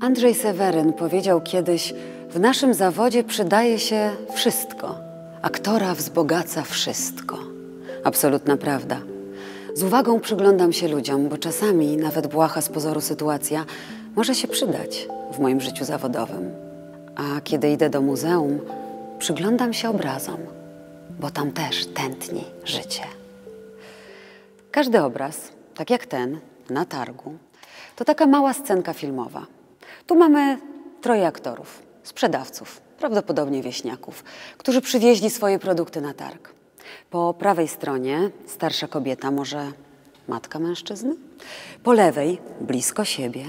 Andrzej Seweryn powiedział kiedyś: W naszym zawodzie przydaje się wszystko. Aktora wzbogaca wszystko. Absolutna prawda. Z uwagą przyglądam się ludziom, bo czasami nawet błaha z pozoru sytuacja może się przydać w moim życiu zawodowym. A kiedy idę do muzeum, przyglądam się obrazom, bo tam też tętni życie. Każdy obraz, tak jak ten na targu, to taka mała scenka filmowa. Tu mamy troje aktorów, sprzedawców, prawdopodobnie wieśniaków, którzy przywieźli swoje produkty na targ. Po prawej stronie starsza kobieta, może matka mężczyzny? Po lewej, blisko siebie,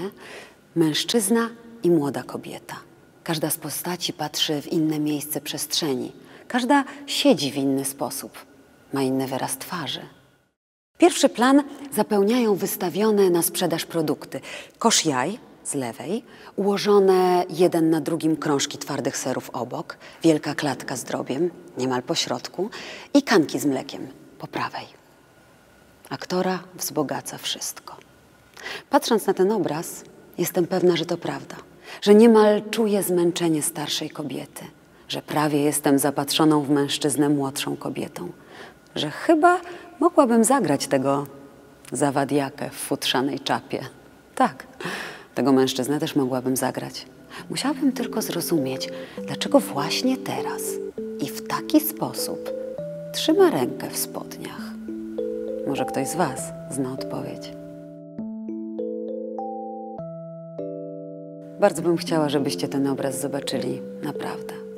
mężczyzna i młoda kobieta. Każda z postaci patrzy w inne miejsce przestrzeni. Każda siedzi w inny sposób, ma inny wyraz twarzy. Pierwszy plan zapełniają wystawione na sprzedaż produkty. Kosz jaj z lewej, ułożone jeden na drugim krążki twardych serów obok, wielka klatka z drobiem niemal po środku i kanki z mlekiem po prawej. Aktora wzbogaca wszystko. Patrząc na ten obraz, jestem pewna, że to prawda, że niemal czuję zmęczenie starszej kobiety, że prawie jestem zapatrzoną w mężczyznę młodszą kobietą, że chyba mogłabym zagrać tego zawadiakę w futrzanej czapie. Tak, tego mężczyznę też mogłabym zagrać. Musiałabym tylko zrozumieć, dlaczego właśnie teraz i w taki sposób trzyma rękę w spodniach. Może ktoś z Was zna odpowiedź. Bardzo bym chciała, żebyście ten obraz zobaczyli naprawdę.